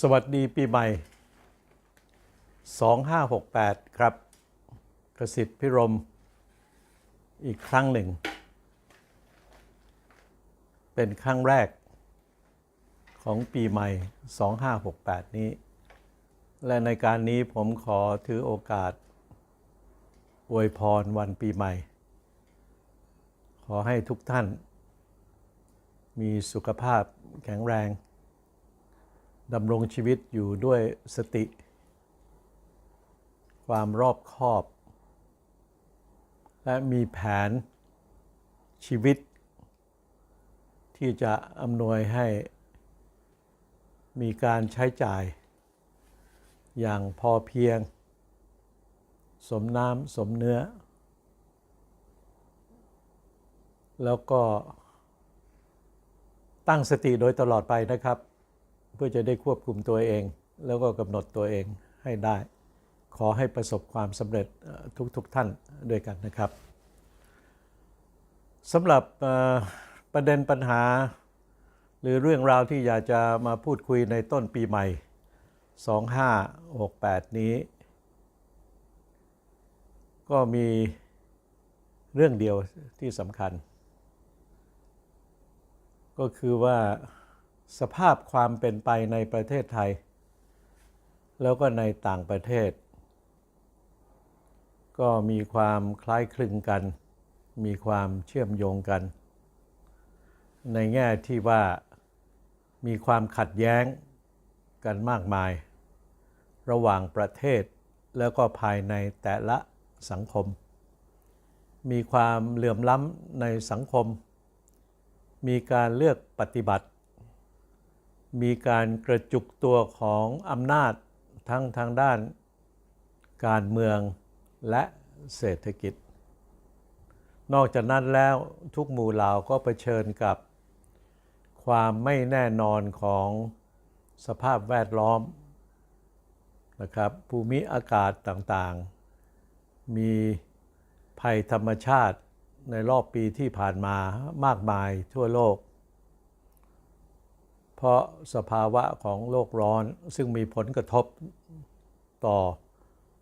สวัสดีปีใหม่ 2568 ครับกสิทธิ์พิรม อีกครั้งหนึ่ง เป็นครั้งแรกของปีใหม่ 2568 นี้ และในการนี้ผมขอถือโอกาส อวยพรวันปีใหม่ ขอให้ทุกท่าน มีสุขภาพแข็งแรง ดำรงชีวิตอยู่ด้วยสติ ความรอบคอบ และมีแผนชีวิต ที่จะอำนวยให้ มีการใช้จ่าย อย่างพอเพียง สมน้ำสมเนื้อ แล้วก็ตั้งสติโดยตลอดไปนะครับ เพื่อจะได้ควบคุมตัวเอง แล้วก็กำหนดตัวเองให้ได้ ขอให้ประสบความสำเร็จทุกๆทท่านด้วยกันนะครับสำหรับประเด็นปัญหา หรือเรื่องราวที่อยากจะมาพูดคุยในต้นปีใหม่ 2568 นี้ ก็มีเรื่องเดียวที่สำคัญ ก็คือว่า สภาพความเป็นไปในประเทศไทย แล้วก็ในต่างประเทศ ก็มีความคล้ายคลึงกัน มีความเชื่อมโยงกัน ในแง่ที่ว่ามีความขัดแย้งกันมากมาย ระหว่างประเทศแล้วก็ภายในแต่ละสังคม มีความเหลื่อมล้ำในสังคม มีการเลือกปฏิบัติ มีการกระจุกตัวของอำนาจทั้งทางด้าน การเมืองและเศรษฐกิจ นอกจากนั้นแล้วทุกหมู่เหล่าก็เผชิญกับ ความไม่แน่นอนของสภาพแวดล้อมนะครับภูมิอากาศต่างๆ มีภัยธรรมชาติในรอบปีที่ผ่านมามากมายทั่วโลก เพราะสภาวะของโลกร้อนซึ่งมีผลกระทบต่อ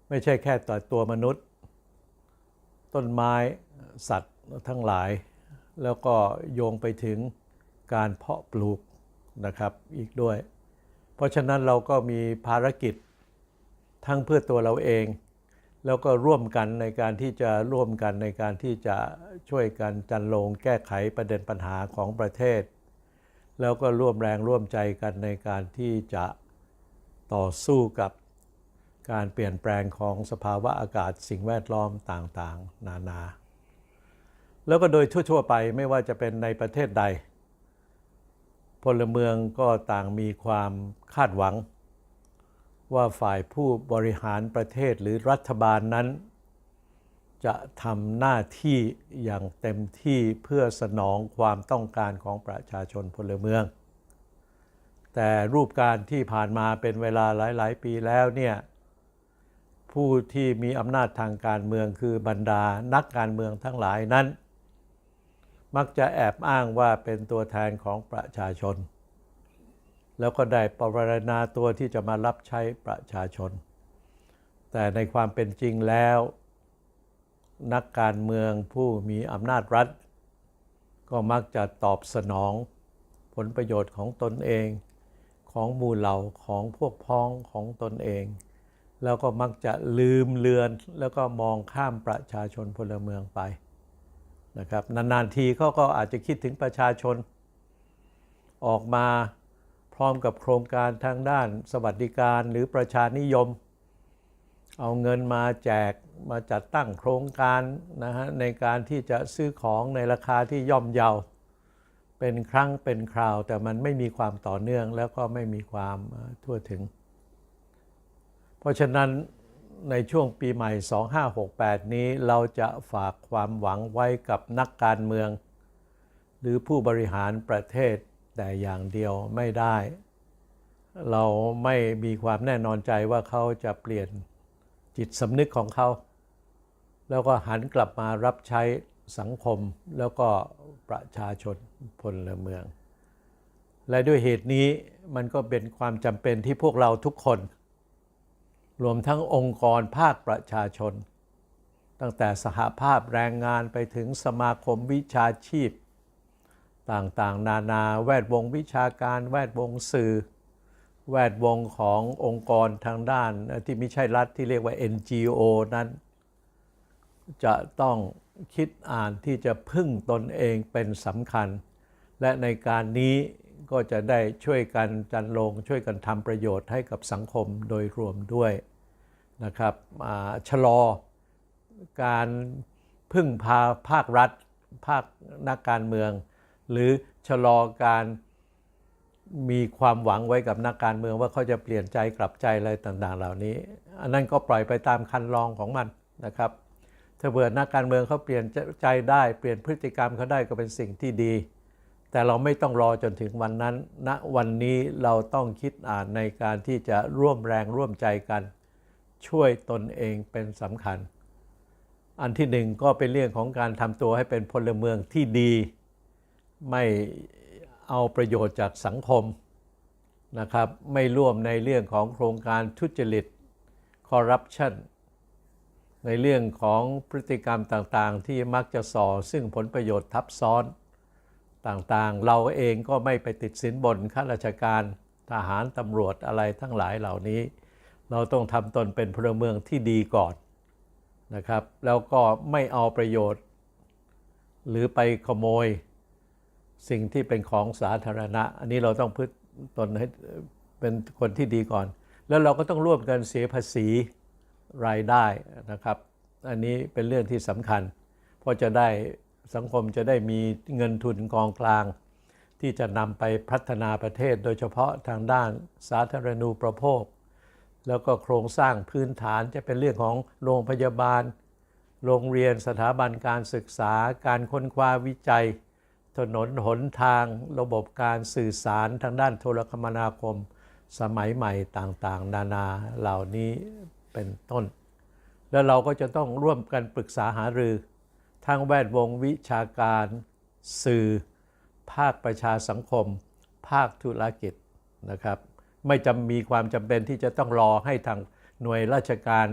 ไม่ใช่แค่ต่อตัวมนุษย์ ต้นไม้สัตว์ทั้งหลาย แล้วก็โยงไปถึงการเพาะปลูกนะครับอีกด้วย เพราะฉะนั้นเราก็มีภารกิจทั้งเพื่อตัวเราเอง แล้วก็ร่วมกันในการที่จะร่วมกันในการที่จะช่วยกันจันลงแก้ไขประเด็นปัญหาของประเทศ แล้วก็ร่วมแรงร่วมใจกันในการที่จะต่อสู้กับการเปลี่ยนแปลงของสภาวะอากาศสิ่งแวดล้อมต่างๆ นานา แล้วก็โดยทั่ว ๆ ไปไม่ว่าจะเป็นในประเทศใด พลเมืองก็ต่างมีความคาดหวัง ว่าฝ่ายผู้บริหารประเทศหรือรัฐบาลนั้น จะทำหน้าที่อย่างเต็มที่เพื่อสนองความต้องการของประชาชนพลเมือง แต่รูปการที่ผ่านมาเป็นเวลาหลาย ๆ ปีแล้วเนี่ยผู้ที่มีอำนาจทางการเมืองคือบรรดานักการเมืองทั้งหลายนั้น มักจะแอบอ้างว่าเป็นตัวแทนของประชาชน แล้วก็ได้ปรารณาตัวที่จะมารับใช้ประชาชน แต่ในความเป็นจริงแล้ว นักการเมืองผู้มีอำนาจรัฐ ก็มักจะตอบสนอง ผลประโยชน์ของตนเอง ของหมู่เหล่าของพวกพ้องของตนเอง แล้วก็มักจะลืมเลือน แล้วก็มองข้ามประชาชนพลเมืองไปนะครับนานๆทีเขาก็อาจจะคิดถึงประชาชน ออกมาพร้อมกับโครงการทางด้านสวัสดิการหรือประชานิยม เอาเงินมาแจกมาจัดตั้งโครงการนะฮะในการที่จะซื้อของในราคาที่ย่อมเยา เป็นครั้งเป็นคราว แต่มันไม่มีความต่อเนื่องแล้วก็ไม่มีความทั่วถึง เพราะฉะนั้นในช่วงปีใหม่ 2568 นี้เราจะฝากความหวังไว้กับนักการเมือง หรือผู้บริหารประเทศแต่อย่างเดียวไม่ได้ เราไม่มีความแน่นอนใจว่าเขาจะเปลี่ยน จิตสำนึกของเขา แล้วก็หันกลับมารับใช้สังคมแล้วก็ประชาชนพลเมือง และด้วยเหตุนี้มันก็เป็นความจำเป็นที่พวกเราทุกคน รวมทั้งองค์กรภาคประชาชน ตั้งแต่สหภาพแรงงานไปถึงสมาคมวิชาชีพ ต่างๆ นานาแวดวงวิชาการแวดวงสื่อ แวดวงขององค์กรทางด้านที่ไม่ใช่รัฐที่เรียกว่า NGO นั้น จะต้องคิดอ่านที่จะพึ่งตนเองเป็นสำคัญ และในการนี้ก็จะได้ช่วยกันจันลง ช่วยกันทำประโยชน์ให้กับสังคมโดยรวมด้วยนะครับชะลอการพึ่งพาภาครัฐ ภาคนักการเมือง หรือชะลอการ มีความหวังไว้กับนักการเมืองว่าเขาจะเปลี่ยนใจกลับใจอะไรต่างๆ เหล่านี้ อันนั้นก็ปล่อยไปตามคันลองของมันนะครับถ้าเผื่อนักการเมืองเขาเปลี่ยนใจได้เปลี่ยนพฤติกรรมเขาได้ก็เป็นสิ่งที่ดี แต่เราไม่ต้องรอจนถึงวันนั้นณวันนี้เราต้องคิดอ่านในการที่จะร่วมแรงร่วมใจกัน ช่วยตนเองเป็นสำคัญ อันที่หนึ่งก็เป็นเรื่องของการทำตัวให้เป็นพลเมืองที่ดี ไม่ เอาประโยชน์จากสังคมนะครับไม่ร่วมในเรื่องของโครงการทุจริตคอร์รัปชันในเรื่องของพฤติกรรมต่างๆ ที่มักจะส่อซึ่งผลประโยชน์ทับซ้อนต่างๆ เราเองก็ไม่ไปติดสินบนข้าราชการทหารตำรวจอะไรทั้งหลายเหล่านี้ เราต้องทำตนเป็นพลเมืองที่ดีก่อนนะครับ แล้วก็ไม่เอาประโยชน์ หรือไปขโมย สิ่งที่เป็นของสาธารณะ อันนี้เราต้องพึ่งตนให้เป็นคนที่ดีก่อน แล้วเราก็ต้องร่วมกันเสียภาษีรายได้นะครับ อันนี้เป็นเรื่องที่สำคัญ เพราะจะได้สังคมจะได้มีเงินทุนกองกลาง ที่จะนำไปพัฒนาประเทศ โดยเฉพาะทางด้านสาธารณูปโภค แล้วก็โครงสร้างพื้นฐานจะเป็นเรื่องของโรงพยาบาล โรงเรียนสถาบันการศึกษา การค้นคว้าวิจัย ถนนหนทางระบบการสื่อสารทางด้านโทรคมนาคม สมัยใหม่ต่างๆ นานาเหล่านี้เป็นต้น แล้วเราก็จะต้องร่วมกันปรึกษาหารือทางแวดวงวิชาการ สื่อ ภาคประชาสังคม ภาคธุรกิจนะครับ ไม่จำมีความจำเป็นที่จะต้องรอให้ทางหน่วยราชการ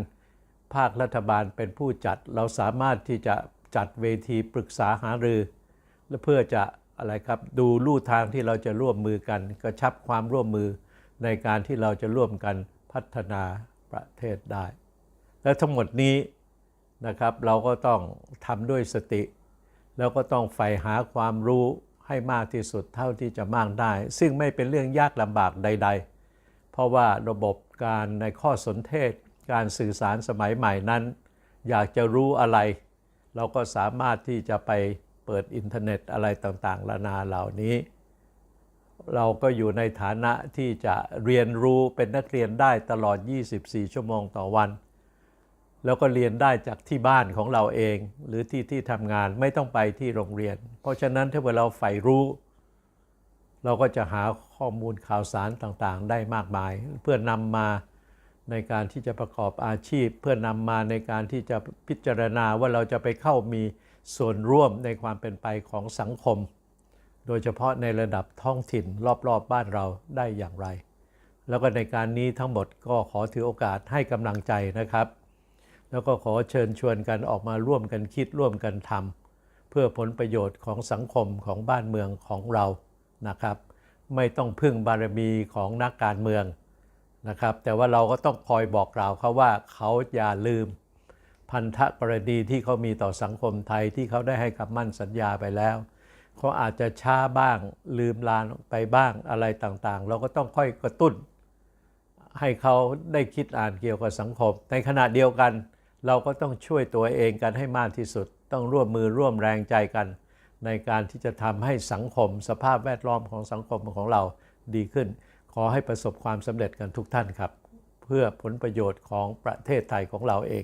ภาครัฐบาลเป็นผู้จัด เราสามารถที่จะจัดเวทีปรึกษาหารือ และเพื่อจะอะไรครับดูลู่ทางที่เราจะร่วมมือกัน กระชับความร่วมมือในการที่เราจะร่วมกันพัฒนาประเทศได้ และทั้งหมดนี้นะครับเราก็ต้องทำด้วยสติ แล้วก็ต้องใฝ่หาความรู้ให้มากที่สุดเท่าที่จะมากได้ ซึ่งไม่เป็นเรื่องยากลำบากใด ๆ เพราะว่าระบบการในข้อสนเทศ การสื่อสารสมัยใหม่นั้น อยากจะรู้อะไร เราก็สามารถที่จะไป เปิดอินเทอร์เน็ตอะไรต่างๆนานาเหล่านี้ เราก็อยู่ในฐานะที่จะเรียนรู้เป็นนักเรียนได้ตลอด 24 ชั่วโมงต่อวัน แล้วก็เรียนได้จากที่บ้านของเราเอง หรือที่ที่ทำงานไม่ต้องไปที่โรงเรียน เพราะฉะนั้นถ้าเราใฝ่รู้ เราก็จะหาข้อมูลข่าวสารต่างๆ ได้มากมาย เพื่อนำมาในการที่จะประกอบอาชีพ เพื่อนำมาในการที่จะพิจารณาว่าเราจะไปเข้ามี ส่วนร่วมในความเป็นไปของสังคม โดยเฉพาะในระดับท้องถิ่นรอบๆบบ้านเราได้อย่างไร แล้วก็ในการนี้ทั้งหมดก็ขอถือโอกาสให้กำลังใจนะครับ แล้วก็ขอเชิญชวนกันออกมาร่วมกันคิดร่วมกันทำเพื่อผลประโยชน์ของสังคมของบ้านเมืองของเรานะครับ ไม่ต้องพึ่งบารมีของนักการเมืองนะครับ แต่ว่าเราก็ต้องคอยบอกกล่าวเขาว่าเขาอย่าลืม พันธกรณีที่เขามีต่อสังคมไทยที่เขาได้ให้คำมั่นสัญญาไปแล้วเขาอาจจะช้าบ้างลืมลานไปบ้างอะไรต่างๆ เราก็ต้องค่อยกระตุ้น ให้เขาได้คิดอ่านเกี่ยวกับสังคม ในขณะเดียวกัน เราก็ต้องช่วยตัวเองกันให้มากที่สุด ต้องร่วมมือร่วมแรงใจกัน ในการที่จะทำให้สังคม สภาพแวดล้อมของสังคมของเราดีขึ้น ขอให้ประสบความสำเร็จกันทุกท่านครับ เพื่อผลประโยชน์ของประเทศไทยของเราเอง